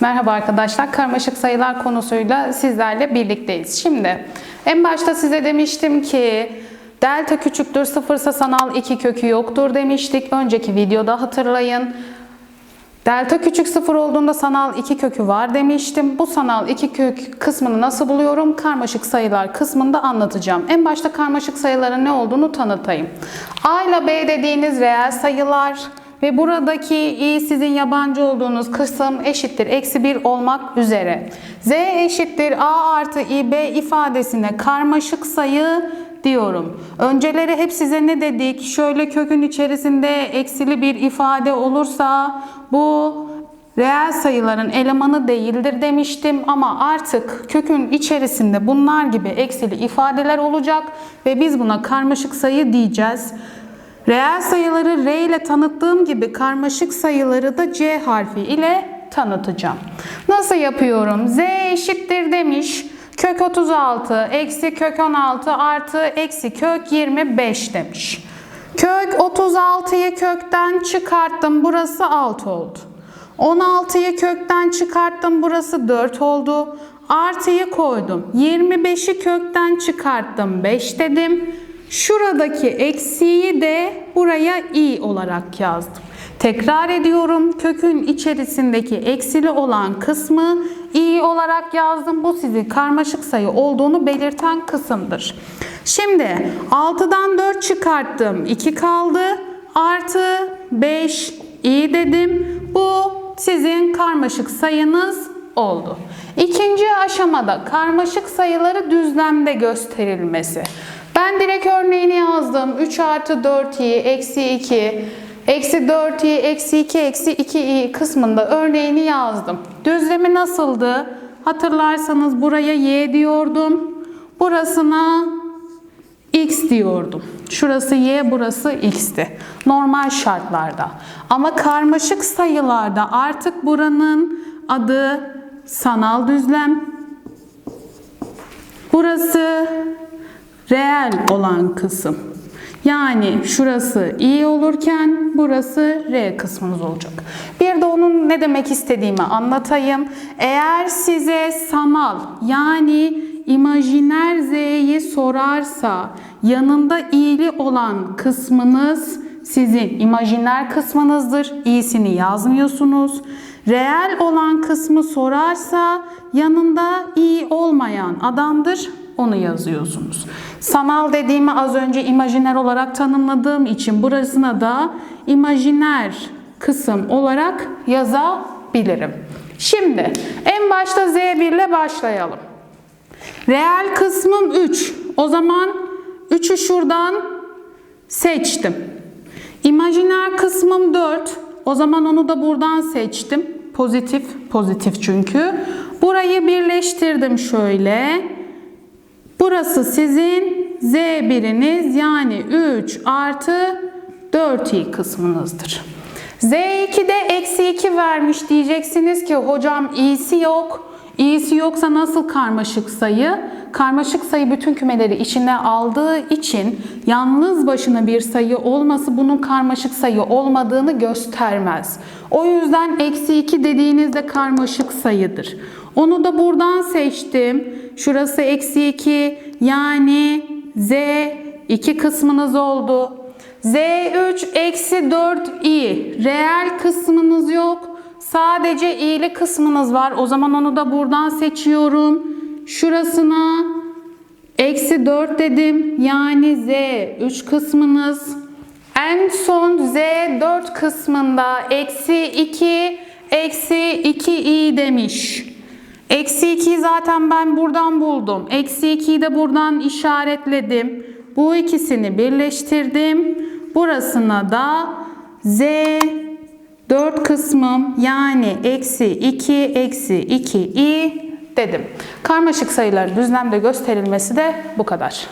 Merhaba arkadaşlar. Karmaşık sayılar konusuyla sizlerle birlikteyiz. Şimdi en başta size demiştim ki delta küçüktür sıfırsa sanal iki kökü yoktur demiştik. Önceki videoda hatırlayın. Delta küçük sıfır olduğunda sanal iki kökü var demiştim. Bu sanal iki kök kısmını nasıl buluyorum? Karmaşık sayılar kısmında anlatacağım. En başta karmaşık sayıların ne olduğunu tanıtayım. A ile B dediğiniz reel sayılar ve buradaki i sizin yabancı olduğunuz kısım eşittir eksi 1 olmak üzere. Z eşittir a artı ib ifadesine karmaşık sayı diyorum. Önceleri hep size ne dedik? Şöyle kökün içerisinde eksili bir ifade olursa bu reel sayıların elemanı değildir demiştim ama artık kökün içerisinde bunlar gibi eksili ifadeler olacak ve biz buna karmaşık sayı diyeceğiz. Reel sayıları R ile tanıttığım gibi karmaşık sayıları da C harfi ile tanıtacağım. Nasıl yapıyorum? Z eşittir demiş. Kök 36 eksi kök 16 artı eksi kök 25 demiş. Kök 36'yı kökten çıkarttım. Burası 6 oldu. 16'yı kökten çıkarttım. Burası 4 oldu. Artıyı koydum. 25'i kökten çıkarttım. 5 dedim. Şuradaki eksiği de buraya i olarak yazdım. Tekrar ediyorum. Kökün içerisindeki eksili olan kısmı i olarak yazdım. Bu sizin karmaşık sayı olduğunu belirten kısımdır. Şimdi 6'dan 4 çıkarttım. 2 kaldı. Artı 5 i dedim. Bu sizin karmaşık sayınız oldu. İkinci aşamada karmaşık sayıları düzlemde gösterilmesi. Ben direkt örneğini yazdım. 3 artı 4i eksi 2 eksi 4i eksi 2 eksi 2i kısmında örneğini yazdım. Düzlemi nasıldı? Hatırlarsanız buraya y diyordum. Burasına x diyordum. Şurası y, burası x'ti. Normal şartlarda. Ama karmaşık sayılarda artık buranın adı sanal düzlem. Burası reel olan kısım. Yani şurası i olurken burası r kısmınız olacak. Bir de onun ne demek istediğimi anlatayım. Eğer size sanal yani imajiner z'yi sorarsa yanında i'li olan kısmınız sizin imajiner kısmınızdır. i'sini yazmıyorsunuz. Reel olan kısmı sorarsa yanında i olmayan adamdır onu yazıyorsunuz. Sanal dediğimi az önce imajiner olarak tanımladığım için burasına da imajiner kısım olarak yazabilirim. Şimdi en başta Z1 ile başlayalım. Reel kısmım 3. O zaman 3'ü şuradan seçtim. İmajiner kısmım 4. O zaman onu da buradan seçtim. Pozitif, pozitif çünkü. Burayı birleştirdim şöyle. Burası sizin Z1'iniz yani 3 artı 4i kısmınızdır. Z2'de eksi 2 vermiş diyeceksiniz ki hocam i'si yok. i'si yoksa nasıl karmaşık sayı? Karmaşık sayı bütün kümeleri içine aldığı için yalnız başına bir sayı olması bunun karmaşık sayı olmadığını göstermez. O yüzden eksi 2 dediğinizde karmaşık sayıdır. Onu da buradan seçtim. Şurası eksi 2 yani z 2 kısmınız oldu. z3 eksi 4i reel kısmınız yok. Sadece i'li kısmınız var. O zaman onu da buradan seçiyorum. Şurasına eksi 4 dedim. Yani z 3 kısmınız. En son z4 kısmında eksi 2 eksi 2i demiş. Eksi 2'yi zaten ben buradan buldum. Eksi 2'yi de buradan işaretledim. Bu ikisini birleştirdim. Burasına da z 4 kısmım yani eksi 2 eksi 2i dedim. Karmaşık sayıların düzlemde gösterilmesi de bu kadar.